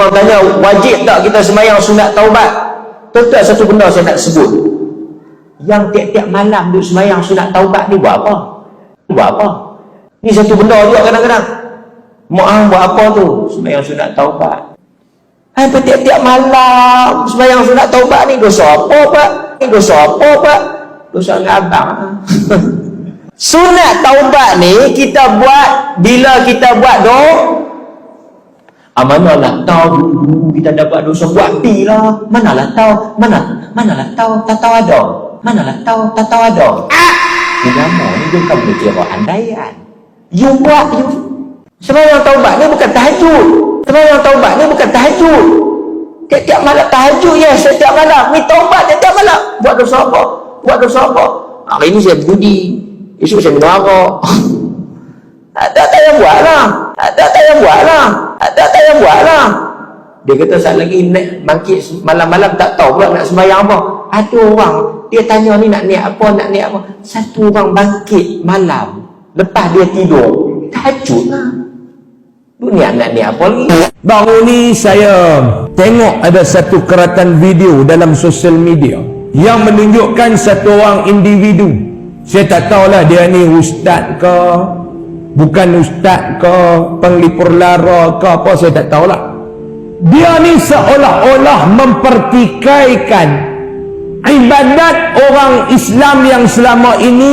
orang tanya wajib tak kita semayang sunat taubat? Tentu satu benda saya nak sebut. Yang tiap-tiap malam duduk semayang sunat taubat ni buat apa? Buat apa? Ni satu benda juga kadang-kadang. Mu'ah buat apa tu? Semayang sunat taubat. Apa tiap-tiap malam semayang sunat taubat ni? Dosa apa pak? Ni dosa apa pak? Dosa ngabang. Sunat taubat ni kita buat bila kita buat do ah, manalah tahu dulu kita dapat dosa buat pi lah. Manalah tahu mana manalah tahu tak tahu ada. Manalah tahu tak tahu ada. Ah! Agama ni dia bukan berkira andaian. You buat you semayang taubat ni bukan tahajud. Semayang taubat ni bukan tahajud. Tiap-tiap malam tahajud ya setiap malam. Ni taubat tiap-tiap malam. Buat dosa apa? Buat dosa apa? Hari ni saya budi. Esok saya minum arak. Ada tak yang buat lah. Ada tak yang buat lah ada tak yang buat lah. Dia kata saat lagi naik bangkit malam-malam tak tahu pula nak sembahyang apa. Ada orang dia tanya ni nak niat apa nak niat apa. Satu orang bangkit malam lepas dia tidur tahajud lah. Dunia nak niat apa lagi? Baru ni saya tengok ada satu keratan video dalam sosial media yang menunjukkan satu orang individu. Saya tak tahulah dia ni ustaz ke, bukan ustaz ke, penglipur lara ke apa saya tak tahulah. Dia ni seolah-olah mempertikaikan ibadat orang Islam yang selama ini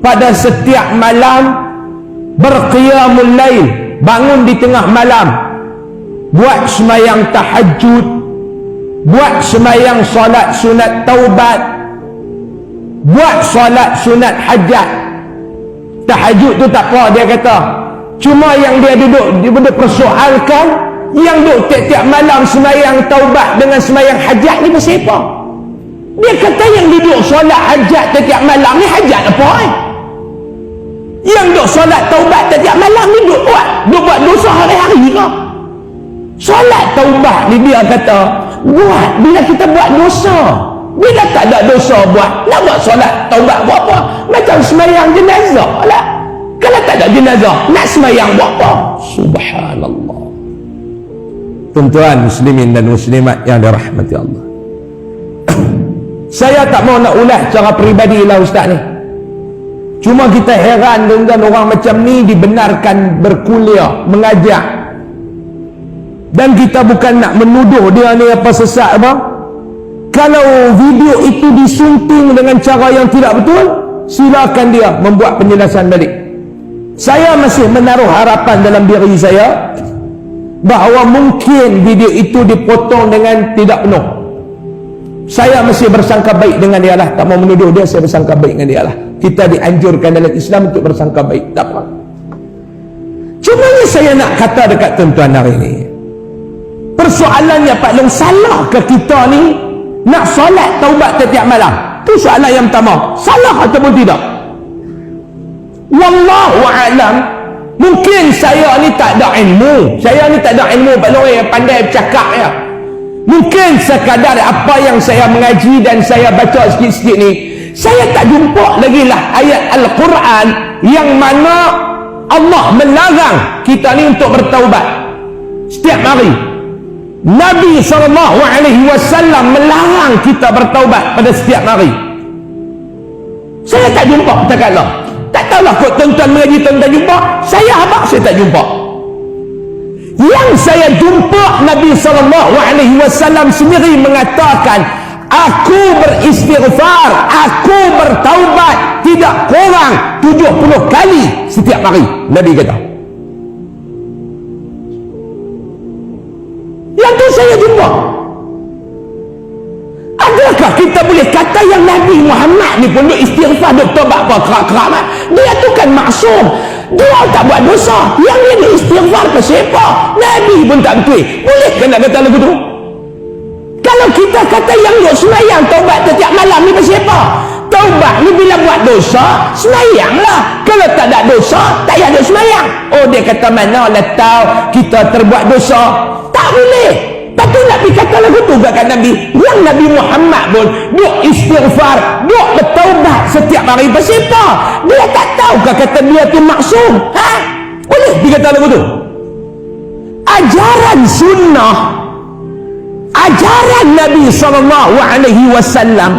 pada setiap malam berqiyamul lail, bangun di tengah malam buat semayang tahajud buat semayang solat sunat taubat buat solat sunat hajat tahajud tu tak apa dia kata cuma yang dia duduk dia duduk persoalkan yang duduk tiap-tiap malam semayang taubat dengan semayang hajat ni pasal apa dia kata yang duduk solat hajat tiap-tiap malam ni hajat apa eh? yang duduk solat taubat tiap-tiap malam ni duduk buat duduk buat dosa hari-hari ke Solat taubat ni dia kata buat bila kita buat dosa. Bila tak ada dosa buat, nak buat solat taubat buat apa? Macam semayang jenazah lah. Kalau tak ada jenazah, nak semayang buat apa? Subhanallah. Tuan-tuan muslimin dan muslimat yang dirahmati Allah. Saya tak mau nak ulas cara peribadi lah ustaz ni. Cuma kita heran dengan orang macam ni dibenarkan berkuliah, mengajar, dan kita bukan nak menuduh dia ni apa sesat apa kalau video itu disunting dengan cara yang tidak betul silakan dia membuat penjelasan balik. Saya masih menaruh harapan dalam diri saya bahawa mungkin video itu dipotong dengan tidak penuh. Saya masih bersangka baik dengan dia lah. Tak mau menuduh dia saya bersangka baik dengan dia lah. Kita dianjurkan dalam Islam untuk bersangka baik. Tak apa. Cuma saya nak kata dekat tuan-tuan hari ini persoalannya Pak Long salah ke kita ni nak solat taubat setiap malam. Itu soalan yang pertama. Salah ataupun tidak? Wallahu alam. Mungkin saya ni tak ada ilmu. Saya ni tak ada ilmu Pak Long yang pandai bercakap ya. Mungkin sekadar apa yang saya mengaji dan saya baca sikit-sikit ni saya tak jumpa lagi lah ayat Al-Quran yang mana Allah melarang kita ni untuk bertaubat setiap hari Nabi SAW melarang kita bertaubat pada setiap hari. Saya tak jumpa tak kala. Tak tahulah kok tuan-tuan mengaji tuan-tuan jumpa. Saya habak saya tak jumpa. Yang saya jumpa Nabi SAW sendiri mengatakan Aku beristighfar Aku bertaubat Tidak kurang 70 kali setiap hari Nabi kata tu saya jumpa. Adakah kita boleh kata yang Nabi Muhammad ni pun duk istighfar duk tobat apa kerak-kerak Dia tu kan maksum. Dia tak buat dosa. Yang dia duk istighfar ke siapa? Nabi pun tak betul. Boleh ke nak kata lagu tu? Kalau kita kata yang duk semayang tobat setiap malam ni pasal apa? Taubat ni bila buat dosa, semayanglah. Kalau tak ada dosa, tak payah duk semayang. Oh dia kata mana lah tahu kita terbuat dosa. Tak boleh. Tapi Nabi kata lagu tu kat Nabi. Yang Nabi Muhammad pun duk istighfar, duk bertaubat setiap hari. Apa? Dia tak tahu kata dia tu maksum. Ha? Boleh dia kata lagu tu? Ajaran sunnah ajaran Nabi wasallam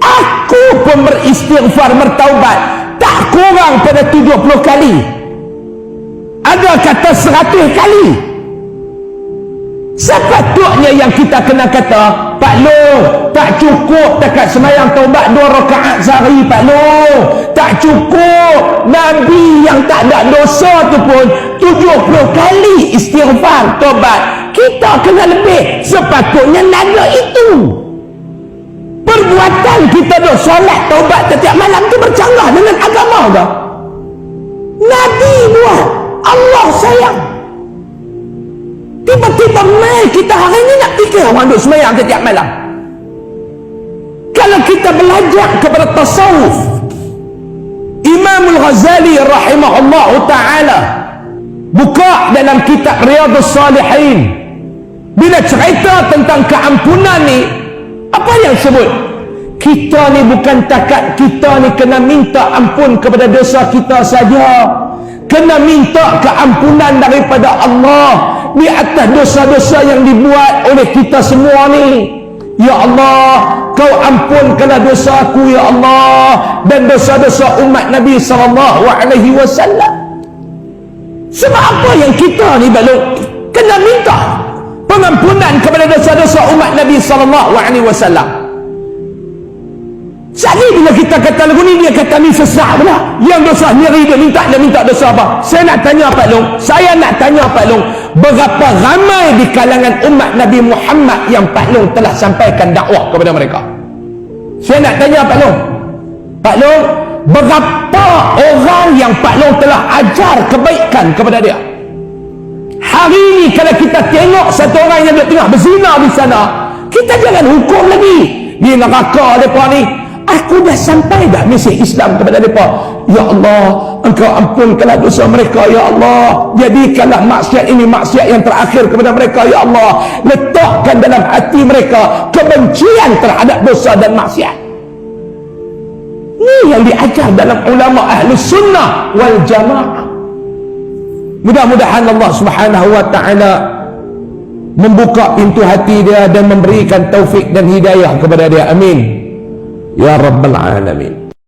aku pun beristighfar bertaubat tak kurang pada 70 kali ada kata 100 kali sepatutnya yang kita kena kata Pak Long tak cukup dekat semayang taubat dua rakaat sehari Pak Long tak cukup. Nabi yang tak ada dosa tu pun 70 kali istighfar taubat. Kita kena lebih. Sepatutnya nada itu. Perbuatan kita dah solat taubat setiap malam tu bercanggah dengan agama ke? Nabi buat. Allah sayang. Tiba-tiba kita hari ni nak fikir orang duk semayang setiap malam. Kalau kita belajar kepada tasawuf Imam Al-Ghazali rahimahullah ta'ala buka dalam kitab Riyadus Salihin. Bila cerita tentang keampunan ni apa yang sebut? Kita ni bukan takat kita ni kena minta ampun kepada dosa kita saja. Kena minta keampunan daripada Allah di atas dosa-dosa yang dibuat oleh kita semua ni Ya Allah, kau ampunkanlah dosa aku ya Allah dan dosa-dosa umat Nabi wasallam. Sebab apa yang kita ni balok kena minta pengampunan kepada dosa-dosa umat Nabi wasallam. Jadi bila kita kata lagu ni dia kata ni sesak pula. Yang dosa sendiri dia minta dia minta dosa apa? Saya nak tanya Pak Long, saya nak tanya Pak Long, berapa ramai di kalangan umat Nabi Muhammad yang Pak Long telah sampaikan dakwah kepada mereka? Saya nak tanya Pak Long. Pak Long, berapa orang yang Pak Long telah ajar kebaikan kepada dia? Hari ini kalau kita tengok satu orang yang tengah berzina di sana, kita jangan hukum lagi. Di neraka mereka ni, aku dah sampai dah misi Islam kepada mereka. Ya Allah, engkau ampunkanlah dosa mereka, Ya Allah. Jadikanlah maksiat ini maksiat yang terakhir kepada mereka, Ya Allah. Letakkan dalam hati mereka kebencian terhadap dosa dan maksiat. Ini yang diajar dalam ulama ahli sunnah wal jamaah. Mudah-mudahan Allah Subhanahu wa taala membuka pintu hati dia dan memberikan taufik dan hidayah kepada dia. Amin. يا رب العالمين.